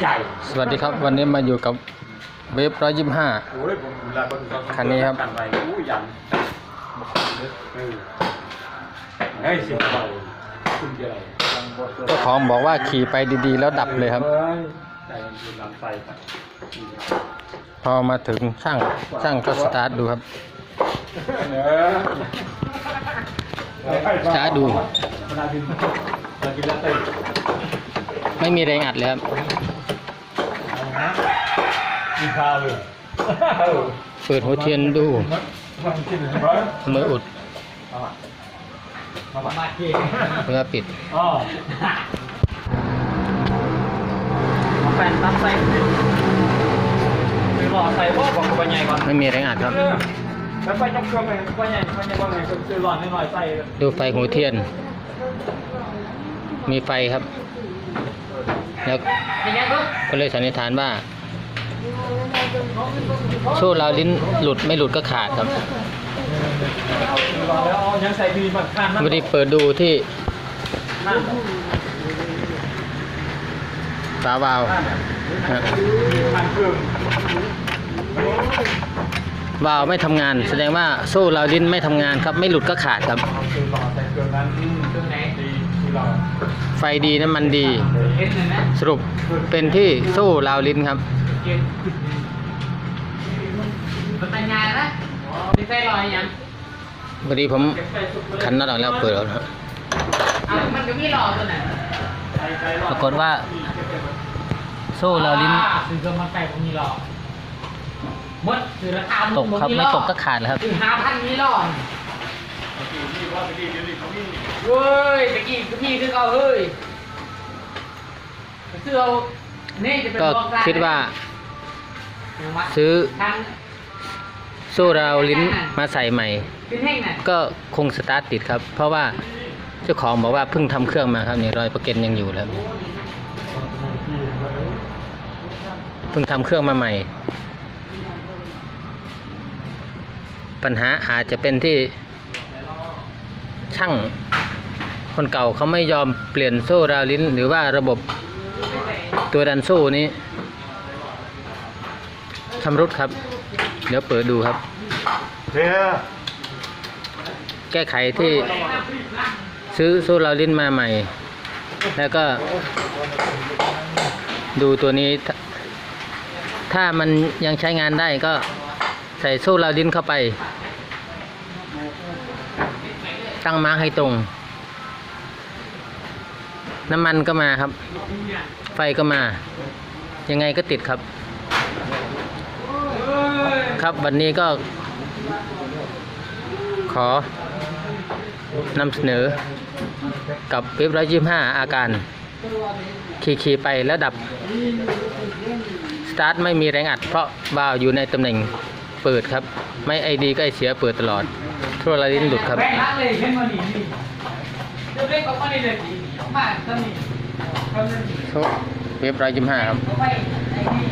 ใหญ่สวัสดีครับวันนี้มาอยู่กับเวฟร้อยยี่ห้า โอ้ยผมเวลาคนเขาคันนี้ครับ กันไปอู้ยันเออเฮ้ยเสิบเบาคุณเดียวเจ้าของบอกว่าขี่ไปดีๆ แล้วดับเลยครับ เฮ้ยใจมันเป็นลำไส้ไปพอมาถึงช่างช่างก็สตาร์ทดูครับเออสตาร์ทดู เวลาบินเวลาบินแล้วเตะ ไม่มีแรงอัดเลยครับกินข้าวเลยเปิดหัวเทียนดูมันกินอะไรมืออุดมามาเก่งเพื่อปิดอ๋อแฟนตั้งใจไปรอใส่ว่าบอกกับใหญ่ก่อนไม่มีแรงอัดครับแล้วไปจับเครื่องไปว่าใหญ่ว่าใหญ่ว่าไงคือหลอนหน่อยใส่ดูไฟหัวเทียน มีไฟครับ แล้วก็เลยสันนิษฐานว่าโซ่ราลิ้นหลุดไม่หลุดก็ขาดครับวันนไม่ได้เปิดดูที่นั่นฝาวาล์วครับพันเครื่องวาล์วไม่ทำงาน แสดงว่าโซ่ราลิ้นไม่ทำงานครับ ไม่หลุดก็ขาดครับ คือรอแต่เครื่องนั้นเครื่องไหนดีที่เราไฟดีน้ำมันดีเอ็นเลยนะสรุปเป็นที่โซ่ราวลิ้นครับเกียร์มันแต่งงานนะมีใส่รอยยังพอดีผมขันน็อตออกแล้วเปิดแล้วครับอะมันก็มีรอตัวไหนปรากฏว่า โซ่ราวลิ้นซื้อเครื่องมาไก่ผมมีรอมดซื้อราคาตกครับไม่ตกก็ขาดแล้วครับถึงห้าพันมีรอ เฮ้ยตะกี้ก็พี่คือเอาเฮ้ยซื้อเอานี่จะเป็นก็บอกได้คิดว่าซื้ซื้อทางโซ่ราวลิ้นมาใส่ใหม่ขึ้นแห้งน่ะก็คงสตาร์ทติดครับ เพราะว่าเจ้าของบอกว่าเพิ่งทำเครื่องมาครับนี่รอยประเก็นยังอยู่แล้ว เพิ่งทำเครื่องมาใหม่ ปัญหาอาจจะเป็นที่ ช่างคนเก่าเขาไม่ยอมเปลี่ยนโซ่ราวลิ้น หรือว่าระบบตัวดันโซ่นี้ชำรุดครับ เดี๋ยวเปิดดูครับ แก้ไขที่ซื้อโซ่ราวลิ้นมาใหม่ แล้วก็ ดูตัวนี้ ถ้าถ้ามันยังใช้งานได้ก็ใส่โซ่ราวลิ้นเข้าไป ตั้งมาร์คให้ตรง น้ำมันก็มาครับ ไฟก็มา ยังไงก็ติดครับ ครับวันนี้ก็ ขอนำเสนอ กับเว็บร้อยยี่ห้าอาการขี่ขี่ไปแล้วดับ สตาร์ทไม่มีแรงอัดเพราะวาวอยู่ในตำแหน่งเปิดครับ ไม่ไอดีก็ไอเสียเปิดตลอด ทั่วระลิ้นหลุดครับ แบ่งรักเลยเช่นวันนี้นี่เดี๋ยวเล็กกว่าวันนี้เลยสิมาตอนนี้ตอนนี้เว็บร้อยยี่ห้าครับ ก็ไปไอ้นี่